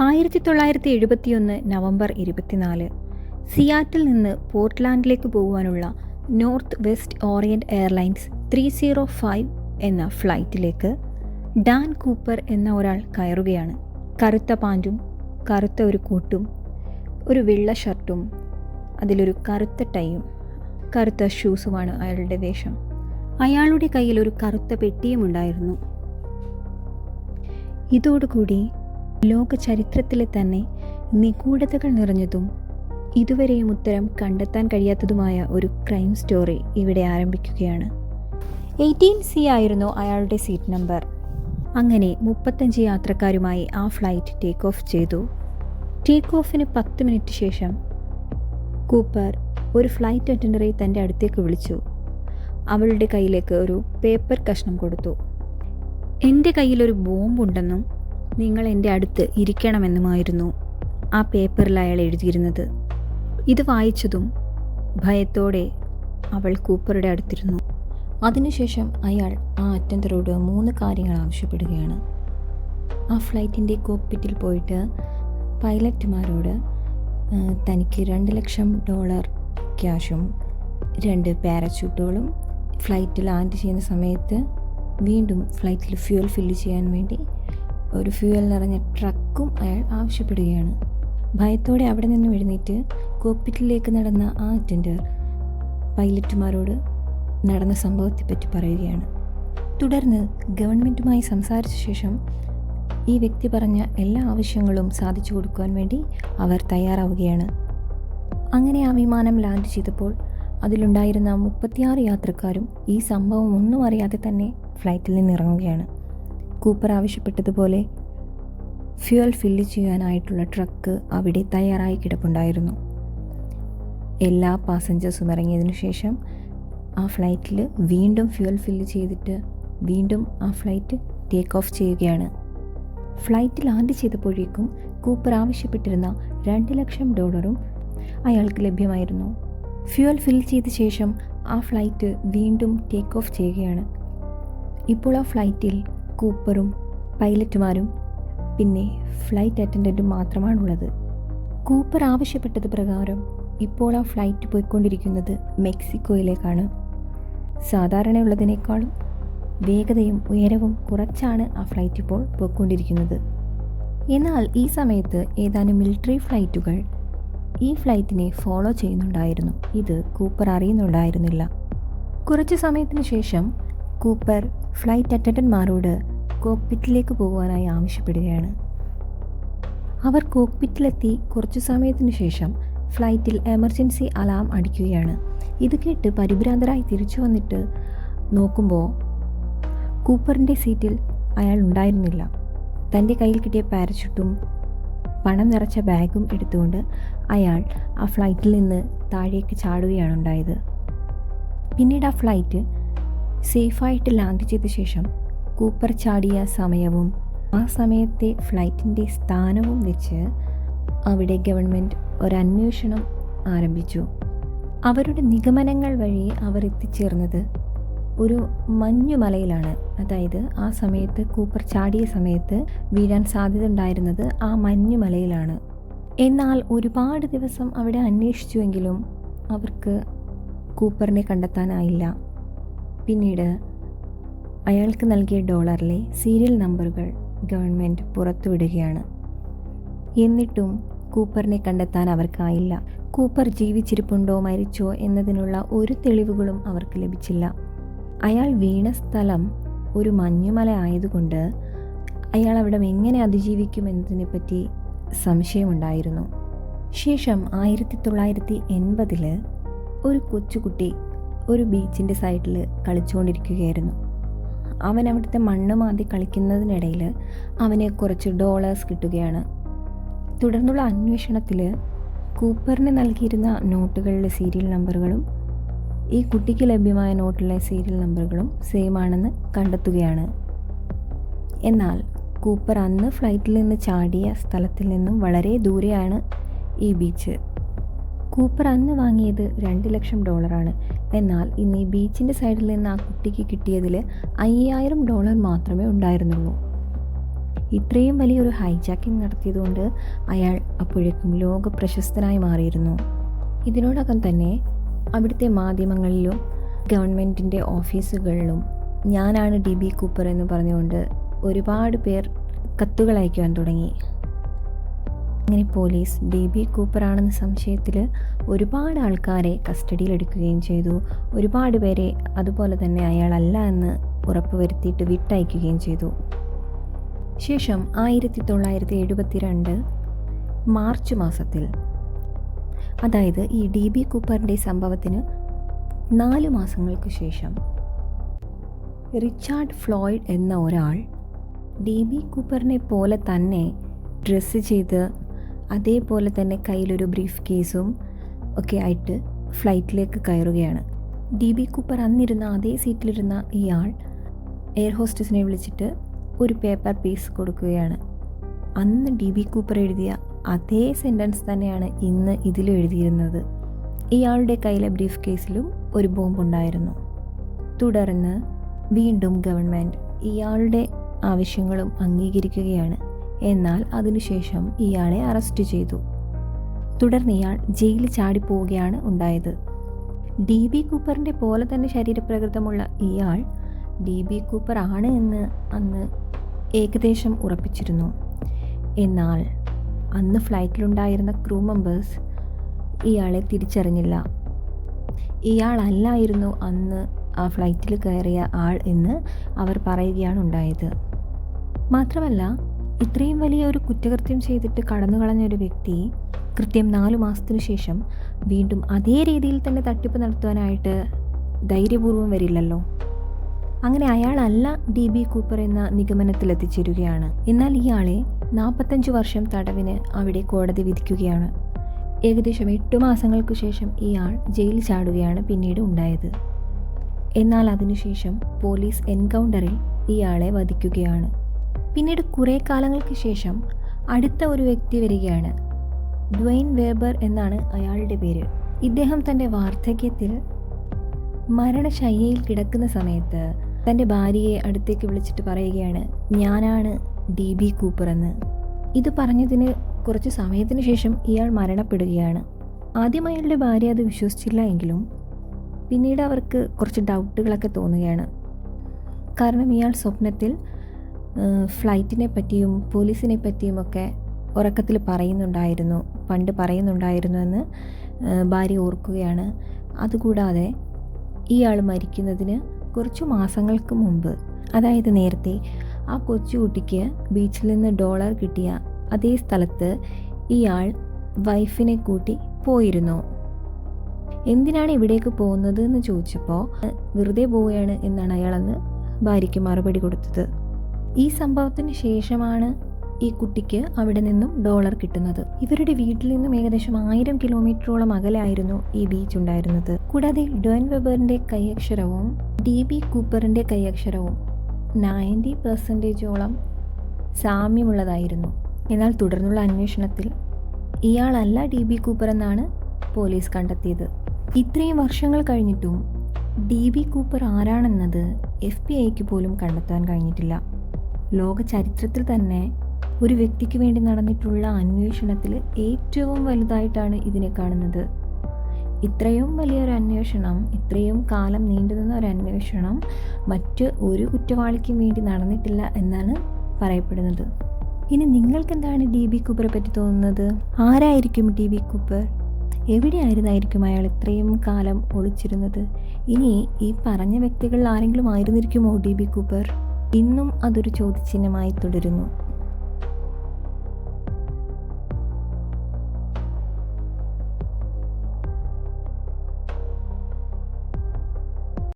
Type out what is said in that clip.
ആയിരത്തി തൊള്ളായിരത്തി എഴുപത്തിയൊന്ന് നവംബർ ഇരുപത്തിനാല്. സിയാറ്റിൽ നിന്ന് പോർട്ട്ലാൻഡിലേക്ക് പോകുവാനുള്ള north west orient airlines three zero five എന്ന ഫ്ലൈറ്റിലേക്ക് ഡാൻ കൂപ്പർ എന്ന ഒരാൾ കയറുകയാണ്. കറുത്ത പാന്റും കറുത്ത ഒരു കോട്ടും ഒരു വെള്ള ഷർട്ടും അതിലൊരു കറുത്ത ടൈയും കറുത്ത ഷൂസുമാണ് അയാളുടെ വേഷം. അയാളുടെ കയ്യിൽ ഒരു കറുത്ത പെട്ടിയും ഉണ്ടായിരുന്നു. ഇതോടുകൂടി ലോക ചരിത്രത്തിലെ തന്നെ നിഗൂഢതകൾ നിറഞ്ഞതും ഇതുവരെയും ഉത്തരം കണ്ടെത്താൻ കഴിയാത്തതുമായ ഒരു ക്രൈം സ്റ്റോറി ഇവിടെ ആരംഭിക്കുകയാണ്. എയ്റ്റീൻ സി ആയിരുന്നു അയാളുടെ സീറ്റ് നമ്പർ അങ്ങനെ മുപ്പത്തഞ്ച് യാത്രക്കാരുമായി ആ ഫ്ലൈറ്റ് ടേക്ക് ഓഫ് ചെയ്തു. ടേക്ക് ഓഫിന് പത്ത് മിനിറ്റ് ശേഷം കൂപ്പർ ഒരു ഫ്ലൈറ്റ് അറ്റൻഡറെ തന്റെ അടുത്തേക്ക് വിളിച്ചു. അവളുടെ കയ്യിലേക്ക് ഒരു പേപ്പർ കഷ്ണം കൊടുത്തു. എന്റെ കയ്യിലൊരു ബോംബുണ്ടെന്നും നിങ്ങൾ എന്റെ അടുത്ത് ഇരിക്കണമെന്നുമായിരുന്നു ആ പേപ്പറിൽ അയാൾ എഴുതിയിരുന്നത്. ഇത് വായിച്ചതും ഭയത്തോടെ അവൾ കൂപ്പറുടെ അടുത്തിരുന്നു. അതിനുശേഷം അയാൾ ആ അറ്റൻഡറോട് മൂന്ന് കാര്യങ്ങൾ ആവശ്യപ്പെടുകയാണ്. ആ ഫ്ലൈറ്റിന്റെ കോക്പിറ്റിൽ പോയിട്ട് പൈലറ്റുമാരോട് തനിക്ക് രണ്ട് ലക്ഷം ഡോളർ ക്യാഷും രണ്ട് പാരച്യൂട്ടുകളും ഫ്ലൈറ്റ് ലാൻഡ് ചെയ്യുന്ന സമയത്ത് വീണ്ടും ഫ്ലൈറ്റിൽ ഫ്യൂൽ ഫില്ല് ചെയ്യാൻ വേണ്ടി ഒരു ഫ്യൂവൽ നിറഞ്ഞ ട്രക്കും അയാൾ ആവശ്യപ്പെടുകയാണ്. ഭയത്തോടെ അവിടെ നിന്ന് എഴുന്നേറ്റ് കോക്പിറ്റിലേക്ക് നടന്ന ആ അറ്റൻഡർ പൈലറ്റുമാരോട് നടന്ന സംഭവത്തെപ്പറ്റി പറയുകയാണ്. തുടർന്ന് ഗവൺമെന്റുമായി സംസാരിച്ച ശേഷം ഈ വ്യക്തി പറഞ്ഞ എല്ലാ ആവശ്യങ്ങളും സാധിച്ചു കൊടുക്കുവാൻ വേണ്ടി അവർ തയ്യാറാവുകയാണ്. അങ്ങനെ ആ വിമാനം ലാൻഡ് ചെയ്തപ്പോൾ അതിലുണ്ടായിരുന്ന മുപ്പത്തിയാറ് യാത്രക്കാരും ഈ സംഭവം ഒന്നും അറിയാതെ തന്നെ ഫ്ലൈറ്റിൽ നിന്ന് ഇറങ്ങുകയാണ് കൂപ്പർ ആവശ്യപ്പെട്ടതുപോലെ ഫ്യൂൽ ഫില്ല് ചെയ്യാനായിട്ടുള്ള ട്രക്ക് അവിടെ തയ്യാറായി കിടപ്പുണ്ടായിരുന്നു. എല്ലാ പാസഞ്ചേഴ്സും ഇറങ്ങിയതിനു ശേഷം ആ ഫ്ലൈറ്റിൽ വീണ്ടും ഫ്യുവൽ ഫില്ല് ചെയ്തിട്ട് വീണ്ടും ആ ഫ്ലൈറ്റ് ടേക്ക് ഓഫ് ചെയ്യുകയാണ്. ഫ്ലൈറ്റ് ലാൻഡ് ചെയ്തപ്പോഴേക്കും കൂപ്പർ ആവശ്യപ്പെട്ടിരുന്ന രണ്ട് ലക്ഷം ഡോളറും അയാൾക്ക് ലഭ്യമായിരുന്നു. ഫ്യുവൽ ഫിൽ ചെയ്ത ശേഷം ആ ഫ്ലൈറ്റ് വീണ്ടും ടേക്ക് ഓഫ് ചെയ്യുകയാണ്. ഇപ്പോൾ ആ ഫ്ലൈറ്റിൽ കൂപ്പറും പൈലറ്റുമാരും പിന്നെ ഫ്ലൈറ്റ് അറ്റൻഡന്റും മാത്രമാണുള്ളത്. കൂപ്പർ ആവശ്യപ്പെട്ടത് പ്രകാരം ഇപ്പോൾ ആ ഫ്ലൈറ്റ് പോയിക്കൊണ്ടിരിക്കുന്നത് മെക്സിക്കോയിലേക്കാണ്. സാധാരണയുള്ളതിനേക്കാളും വേഗതയും ഉയരവും കുറച്ചാണ് ആ ഫ്ലൈറ്റ് ഇപ്പോൾ പോയിക്കൊണ്ടിരിക്കുന്നത്. എന്നാൽ ഈ സമയത്ത് ഏതാനും മിലിറ്ററി ഫ്ലൈറ്റുകൾ ഈ ഫ്ലൈറ്റിനെ ഫോളോ ചെയ്യുന്നുണ്ടായിരുന്നു. ഇത് കൂപ്പർ അറിയുന്നുണ്ടായിരുന്നില്ല. കുറച്ച് സമയത്തിന് ശേഷം കൂപ്പർ ഫ്ലൈറ്റ് അറ്റൻഡന്റ്മാരോട് കോക്പിറ്റിലേക്ക് പോകുവാനായി ആവശ്യപ്പെടുകയാണ്. അവർ കോക്പിറ്റിലെത്തി കുറച്ചു സമയത്തിന് ശേഷം ഫ്ലൈറ്റിൽ എമർജൻസി അലാം അടിക്കുകയാണ്. ഇത് കേട്ട് പരിഭ്രാന്തരായി തിരിച്ചു വന്നിട്ട് നോക്കുമ്പോൾ കൂപ്പറിന്റെ സീറ്റിൽ അയാൾ ഉണ്ടായിരുന്നില്ല. തന്റെ കയ്യിൽ കിട്ടിയ പാരച്യൂട്ടും പണം നിറച്ച ബാഗും എടുത്തുകൊണ്ട് അയാൾ ആ ഫ്ലൈറ്റിൽ നിന്ന് താഴേക്ക് ചാടുകയാണ് ഉണ്ടായത്. പിന്നീട് ആ ഫ്ലൈറ്റ് സേഫായിട്ട് ലാൻഡ് ചെയ്ത ശേഷം കൂപ്പർ ചാടിയ സമയവും ആ സമയത്തെ ഫ്ലൈറ്റിന്റെ സ്ഥാനവും വെച്ച് അവിടെ ഗവൺമെന്റ് ഒരന്വേഷണം ആരംഭിച്ചു. അവരുടെ നിഗമനങ്ങൾ വഴി അവർ എത്തിച്ചേർന്നത് ഒരു മഞ്ഞുമലയിലാണ്. അതായത് ആ സമയത്ത് കൂപ്പർ ചാടിയ സമയത്ത് വീഴാൻ സാധ്യത ഉണ്ടായിരുന്നത് ആ മഞ്ഞുമലയിലാണ്. എന്നാൽ ഒരുപാട് ദിവസം അവിടെ അന്വേഷിച്ചുവെങ്കിലും അവർക്ക് കൂപ്പറിനെ കണ്ടെത്താനായില്ല. പിന്നീട് അയാൾക്ക് നൽകിയ ഡോളറിലെ സീരിയൽ നമ്പറുകൾ ഗവൺമെന്റ് പുറത്തുവിടുകയാണ്. എന്നിട്ടും കൂപ്പറിനെ കണ്ടെത്താൻ അവർക്കായില്ല. കൂപ്പർ ജീവിച്ചിരിപ്പുണ്ടോ മരിച്ചോ എന്നതിനുള്ള ഒരു തെളിവുകളും അവർക്ക് ലഭിച്ചില്ല. അയാൾ വീണ സ്ഥലം ഒരു മഞ്ഞുമല ആയതുകൊണ്ട് അയാൾ അവിടെ എങ്ങനെ അതിജീവിക്കും എന്നതിനെപ്പറ്റി സംശയമുണ്ടായിരുന്നു. ശേഷം ആയിരത്തി തൊള്ളായിരത്തി എൺപതിൽ ഒരു കൊച്ചുകുട്ടി ഒരു ബീച്ചിന്റെ സൈഡിൽ കളിച്ചുകൊണ്ടിരിക്കുകയായിരുന്നു അവൻ അവിടുത്തെ മണ്ണ് മാന്തി കളിക്കുന്നതിനിടയിൽ അവന് കുറച്ച് ഡോളേഴ്സ് കിട്ടുകയാണ്. തുടർന്നുള്ള അന്വേഷണത്തിൽ കൂപ്പറിന് നൽകിയിരുന്ന നോട്ടുകളിലെ സീരിയൽ നമ്പറുകളും ഈ കുട്ടിക്ക് ലഭ്യമായ നോട്ടിലെ സീരിയൽ നമ്പറുകളും സെയിം ആണെന്ന് കണ്ടെത്തുകയാണ്. എന്നാൽ കൂപ്പർ അന്ന് ഫ്ലൈറ്റിൽ നിന്ന് ചാടിയ സ്ഥലത്തിൽ നിന്നും വളരെ ദൂരെയാണ് ഈ ബീച്ച് കൂപ്പർ അന്ന് വാങ്ങിയത് രണ്ട് ലക്ഷം ഡോളറാണ്. എന്നാൽ ഇന്ന് ഈ ബീച്ചിന്റെ സൈഡിൽ നിന്ന് ആ കുട്ടിക്ക് കിട്ടിയതിൽ അയ്യായിരം ഡോളർ മാത്രമേ ഉണ്ടായിരുന്നുള്ളൂ. ഇത്രയും വലിയൊരു ഹൈജാക്കിംഗ് നടത്തിയതുകൊണ്ട് അയാൾ അപ്പോഴേക്കും ലോക പ്രശസ്തനായി മാറിയിരുന്നു. ഇതിനോടകം തന്നെ അവിടുത്തെ മാധ്യമങ്ങളിലും ഗവൺമെന്റിന്റെ ഓഫീസുകളിലും ഞാനാണ് ഡി ബി കൂപ്പർ എന്ന് പറഞ്ഞുകൊണ്ട് ഒരുപാട് പേർ കത്തുകൾ അയക്കുവാൻ തുടങ്ങി. അങ്ങനെ പോലീസ് ബേബി കൂപ്പറാണെന്ന സംശയത്തിൽ ഒരുപാട് ആൾക്കാരെ കസ്റ്റഡിയിലെടുക്കുകയും ചെയ്തു. ഒരുപാട് പേരെ അതുപോലെ തന്നെ അയാളല്ല എന്ന് ഉറപ്പുവരുത്തിയിട്ട് വിട്ടയക്കുകയും ചെയ്തു. ശേഷം ആയിരത്തി തൊള്ളായിരത്തി എഴുപത്തിരണ്ട് മാർച്ച് മാസത്തിൽ. അതായത് ഈ ഡി ബി കൂപ്പറിന്റെ സംഭവത്തിന് നാല് മാസങ്ങൾക്ക് ശേഷം. റിച്ചാർഡ് ഫ്ലോയിഡ് എന്ന ഒരാൾ ഡി ബി കൂപ്പറിനെ പോലെ തന്നെ ഡ്രസ്സ് ചെയ്ത് അതേപോലെ തന്നെ കയ്യിലൊരു ബ്രീഫ് കേസും ഒക്കെ ആയിട്ട് ഫ്ലൈറ്റിലേക്ക് കയറുകയാണ്. ഡി ബി കൂപ്പർ അന്നിരുന്ന അതേ സീറ്റിലിരുന്ന ഇയാൾ എയർ ഹോസ്റ്റസിനെ വിളിച്ചിട്ട് ഒരു പേപ്പർ പീസ് കൊടുക്കുകയാണ്. അന്ന് ഡി ബി കൂപ്പർ എഴുതിയ അതേ സെന്റൻസ് തന്നെയാണ് ഇന്ന് ഇതിലും എഴുതിയിരുന്നത്. ഇയാളുടെ കയ്യിലെ ബ്രീഫ് കേസിലും ഒരു ബോംബുണ്ടായിരുന്നു. തുടർന്ന് വീണ്ടും ഗവൺമെന്റ് ഇയാളുടെ ആവശ്യങ്ങളും അംഗീകരിക്കുകയാണ്. എന്നാൽ അതിനുശേഷം ഇയാളെ അറസ്റ്റ് ചെയ്തു. തുടർന്ന് ഇയാൾ ജയിലിൽ ചാടിപ്പോവുകയാണ് ഉണ്ടായത്. ഡി ബി കൂപ്പറിന്റെ പോലെ തന്നെ ശരീരപ്രകൃതമുള്ള ഇയാൾ ഡി ബി കൂപ്പർ ആണ് എന്ന് അന്ന് ഏകദേശം ഉറപ്പിച്ചിരുന്നു. എന്നാൽ അന്ന് ഫ്ലൈറ്റിലുണ്ടായിരുന്ന ക്രൂ മെമ്പേഴ്സ് ഇയാളെ തിരിച്ചറിഞ്ഞില്ല. ഇയാളല്ലായിരുന്നു അന്ന് ആ ഫ്ലൈറ്റിൽ കയറിയ ആൾ എന്ന് അവർ പറയുകയാണ് ഉണ്ടായത്. മാത്രമല്ല ഇത്രയും വലിയ ഒരു കുറ്റകൃത്യം ചെയ്തിട്ട് കടന്നു കളഞ്ഞ ഒരു വ്യക്തി കൃത്യം നാലു മാസത്തിനു ശേഷം വീണ്ടും അതേ രീതിയിൽ തന്നെ തട്ടിപ്പ് നടത്തുവാനായിട്ട് ധൈര്യപൂർവം വരില്ലല്ലോ. അങ്ങനെ അയാളല്ല ഡി ബി കൂപ്പർ എന്ന നിഗമനത്തിൽ എത്തിച്ചേരുകയാണ്. എന്നാൽ ഇയാളെ നാൽപ്പത്തഞ്ച് വർഷം തടവിന് അവിടെ കോടതി വിധിക്കുകയാണ്. ഏകദേശം എട്ട് മാസങ്ങൾക്ക് ശേഷം ഇയാൾ ജയിലിൽ ചാടുകയാണ് പിന്നീട് ഉണ്ടായത്. എന്നാൽ അതിനുശേഷം പോലീസ് എൻകൗണ്ടറിൽ ഇയാളെ വധിക്കുകയാണ്. പിന്നീട് കുറേ കാലങ്ങൾക്ക് ശേഷം അടുത്ത ഒരു വ്യക്തി വരികയാണ്. ഡ്വൈൻ വേബർ എന്നാണ് അയാളുടെ പേര്. ഇദ്ദേഹം തന്റെ വാർദ്ധക്യത്തിൽ മരണശയ്യയിൽ കിടക്കുന്ന സമയത്ത് തന്റെ ഭാര്യയെ അടുത്തേക്ക് വിളിച്ചിട്ട് പറയുകയാണ് ഞാനാണ് ഡി ബി കൂപ്പർ എന്ന്. ഇത് പറഞ്ഞതിന് കുറച്ച് സമയത്തിന് ശേഷം ഇയാൾ മരണപ്പെടുകയാണ്. ആദ്യം അയാളുടെ ഭാര്യ അത് വിശ്വസിച്ചില്ല എങ്കിലും പിന്നീട് അവർക്ക് കുറച്ച് ഡൗട്ടുകളൊക്കെ തോന്നുകയാണ്. കാരണം ഇയാൾ സ്വപ്നത്തിൽ ഫ്ലൈറ്റിനെ പറ്റിയും പോലീസിനെ പറ്റിയും ഒക്കെ ഉറക്കത്തിൽ പറയുന്നുണ്ടായിരുന്നു. പണ്ട് പറയുന്നുണ്ടായിരുന്നു എന്ന് ഭാര്യ ഓർക്കുകയാണ്. അതുകൂടാതെ ഇയാൾ മരിക്കുന്നതിന് കുറച്ച് മാസങ്ങൾക്ക് മുമ്പ് അതായത് നേരത്തെ ആ കൊച്ചുകുട്ടിക്ക് ബീച്ചിൽ നിന്ന് ഡോളർ കിട്ടിയ അതേ സ്ഥലത്ത് ഇയാൾ വൈഫിനെ കൂട്ടി പോയിരുന്നു. എന്തിനാണ് ഇവിടേക്ക് പോകുന്നത്? എന്ന് ചോദിച്ചപ്പോൾ വെറുതെ പോവുകയാണ് എന്നാണ് അയാളെന്ന് ഭാര്യയ്ക്ക് മറുപടി കൊടുത്തത്. ഈ സംഭവത്തിന് ശേഷമാണ് ഈ കുട്ടിക്ക് അവിടെ നിന്നും ഡോളർ കിട്ടുന്നത്. ഇവരുടെ വീട്ടിൽ നിന്നും ഏകദേശം ആയിരം കിലോമീറ്ററോളം അകലായിരുന്നു ഈ ബീച്ച് ഉണ്ടായിരുന്നത്. കൂടാതെ ഡോൻ വെബറിന്റെ കൈയക്ഷരവും ഡി ബി കൂപ്പറിന്റെ കൈയക്ഷരവും നയന്റി പെർസെന്റേജോളം സാമ്യമുള്ളതായിരുന്നു. എന്നാൽ തുടർന്നുള്ള അന്വേഷണത്തിൽ ഇയാളല്ല ഡി ബി കൂപ്പർ എന്നാണ് പോലീസ് കണ്ടെത്തിയത്. ഇത്രയും വർഷങ്ങൾ കഴിഞ്ഞിട്ടും ഡി ബി കൂപ്പർ ആരാണെന്നത് എഫ് ബി ഐക്ക് പോലും കണ്ടെത്താൻ കഴിഞ്ഞിട്ടില്ല. ലോക ചരിത്രത്തിൽ തന്നെ ഒരു വ്യക്തിക്ക് വേണ്ടി നടന്നിട്ടുള്ള അന്വേഷണത്തിൽ ഏറ്റവും വലുതായിട്ടാണ് ഇതിനെ കാണുന്നത്. ഇത്രയും വലിയൊരു അന്വേഷണം ഇത്രയും കാലം നീണ്ടുനിന്ന ഒരു അന്വേഷണം മറ്റ് ഒരു കുറ്റവാളിക്കും വേണ്ടി നടന്നിട്ടില്ല എന്നാണ് പറയപ്പെടുന്നത്. ഇനി നിങ്ങൾക്ക് എന്താണ് ഡി ബി കൂപ്പറെ പറ്റി തോന്നുന്നത്? ആരായിരിക്കും ഡി ബി കൂപ്പർ? എവിടെയായിരുന്നായിരിക്കും അയാൾ ഇത്രയും കാലം ഒളിച്ചിരുന്നത്? ഇനി ഈ പറഞ്ഞ വ്യക്തികളിൽ ആരെങ്കിലും ആയിരുന്നിരിക്കുമോ ഡി ബി കൂപ്പർ? ഇന്നും അതൊരു ചോദ്യചിഹ്നമായി തുടരുന്നു.